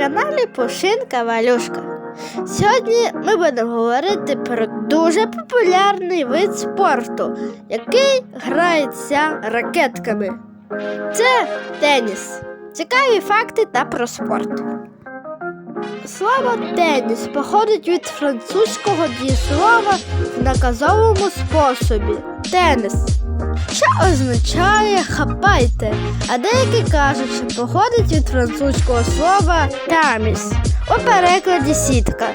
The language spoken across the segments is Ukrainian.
каналі Пушинка Валюшка. Сьогодні ми будемо говорити про дуже популярний вид спорту, який грається ракетками. Це теніс. Цікаві факти та про спорт. Слово теніс походить від французького дієслова в наказовому способі тенис, що означає хапайте, а деякі кажуть, що походить від французького слова таміс у перекладі сітка.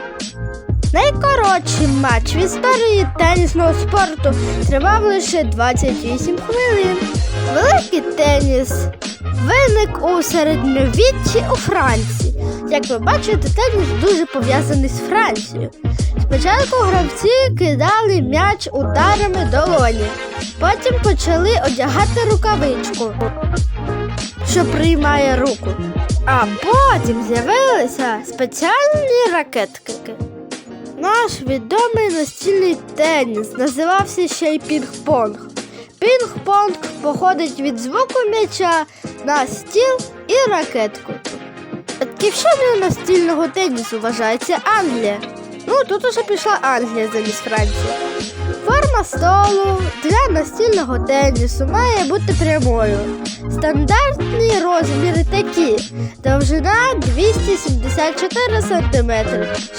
Найкоротший матч в історії тенісного спорту тривав лише 28 хвилин. Великий теніс виник у середньовіччі у Франції. Як ви бачите, теніс дуже пов'язаний з Францією. Спочатку гравці кидали м'яч ударами долоні, потім почали одягати рукавичку, що приймає руку. А потім з'явилися спеціальні ракетки. Наш відомий настільний теніс називався ще й пінг-понг. Пінг-понг походить від звуку м'яча на стіл і ракетку. Батьківщиною настільного тенісу вважається Англія. Ну, тут уже пішла Англія замість Франції. Форма столу для настільного тенісу має бути прямою. Стандартні розміри такі: довжина 274 см,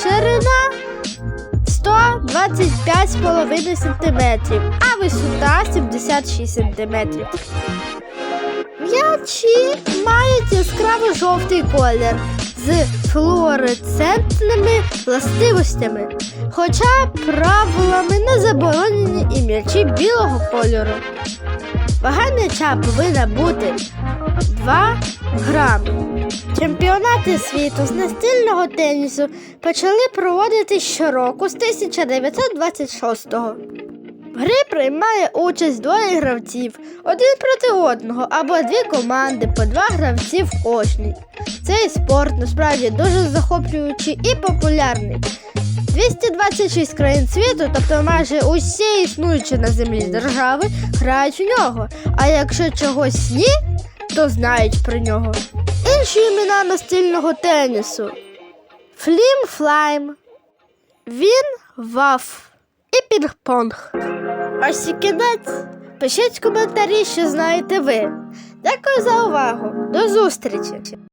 ширина 125,5 см, а висота 76 см. М'ячі мають яскраво жовтий колір з флуоресцентними властивостями, хоча правилами не заборонені і м'ячі білого кольору. Вага м'яча повинна бути 2 грами. Чемпіонати світу з настільного тенісу почали проводити щороку з 1926-го. Грі приймає участь двоє гравців, один проти одного або дві команди по два гравці в кожній. Цей спорт насправді дуже захоплюючий і популярний. 226 країн світу, тобто майже усі існуючі на землі держави, грають у нього. А якщо чогось ні, то знають про нього. Інші імена настільного тенісу: Флім Флайм, Він Ваф Пінг-Понг. Ось і кінець. Пишіть коментарі, що знаєте ви. Дякую за увагу. До зустрічі!